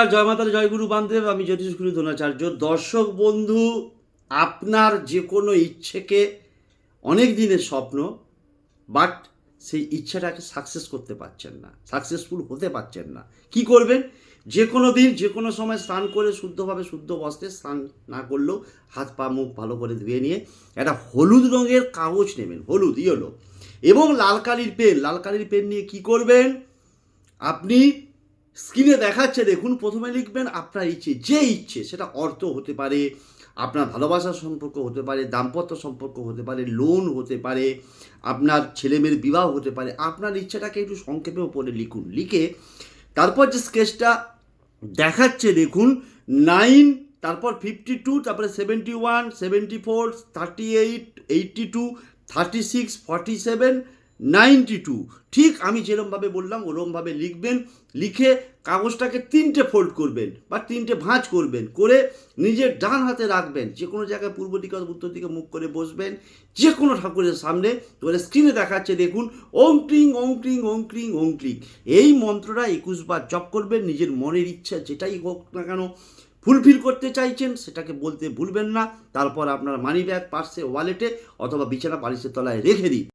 আর জয় মাতার জয়গুরু বান্ধব আমি জ্যোতিষগুরু দ্রোণাচার্য। দর্শক বন্ধু, আপনার যে কোনো ইচ্ছেকে অনেক দিনের স্বপ্ন, বাট সেই ইচ্ছাটাকে সাকসেস করতে পারছেন না সাকসেসফুল হতে পারছেন না। কি করবেন? যে কোনো দিন, যে কোনো সময় স্নান করে শুদ্ধভাবে শুদ্ধ বস্ত্রে স্নান না করলেও হাত পা মুখ ভালো করে ধুয়ে নিয়ে একটা হলুদ রঙের কাগজ নেবেন, হলুদ, ইয়েলো। এবং লাল কালির পেন, লাল কালির পেন নিয়ে কি করবেন? আপনি স্ক্রিনে দেখাচ্ছে, দেখুন, প্রথমে লিখবেন, আপনার ইচ্ছে, যে ইচ্ছে, সেটা অর্থ হতে পারে, আপনার ভালোবাসার সম্পর্ক হতে পারে, দাম্পত্য সম্পর্ক হতে পারে লোন হতে পারে, আপনার ছেলেমেয়ের বিবাহ হতে পারে। আপনার ইচ্ছাটাকে একটু সংক্ষেপে ওপরে লিখুন। লিখে তারপর যে স্কেচটা দেখাচ্ছে, দেখুন নাইন তারপর ফিফটি টু তারপরে seventy one seventy four thirty eight eighty two thirty six forty seven ninety two. ঠিক আমি যেরমভাবে বললাম, ওরমভাবে লিখবেন, লিখে কাগজটাকে তিনটে ফোল্ড করবেন বা তিনটে ভাঁজ করবেন, করে নিজের ডান হাতে রাখবেন। যে কোনো জায়গায় পূর্ব দিকে উত্তর দিকে মুখ করে বসবেন, যে কোনো ঠাকুরের সামনে। তোরে স্ক্রিনে দেখাচ্ছে, দেখুন ওং ক্রিং ওং ক্রিং ওং ক্রিং ওং ক্রিং এই মন্ত্রটা একুশ বার জপ করবেন, নিজের মনের ইচ্ছা যেটাই হোক না কেন। ফুলফিল করতে চাইছেন, সেটাকে বলতে ভুলবেন না। তারপর আপনার মানি ব্যাগ পার্সে ওয়ালেটে অথবা বিছানা বালিশের তলায় রেখে দিন।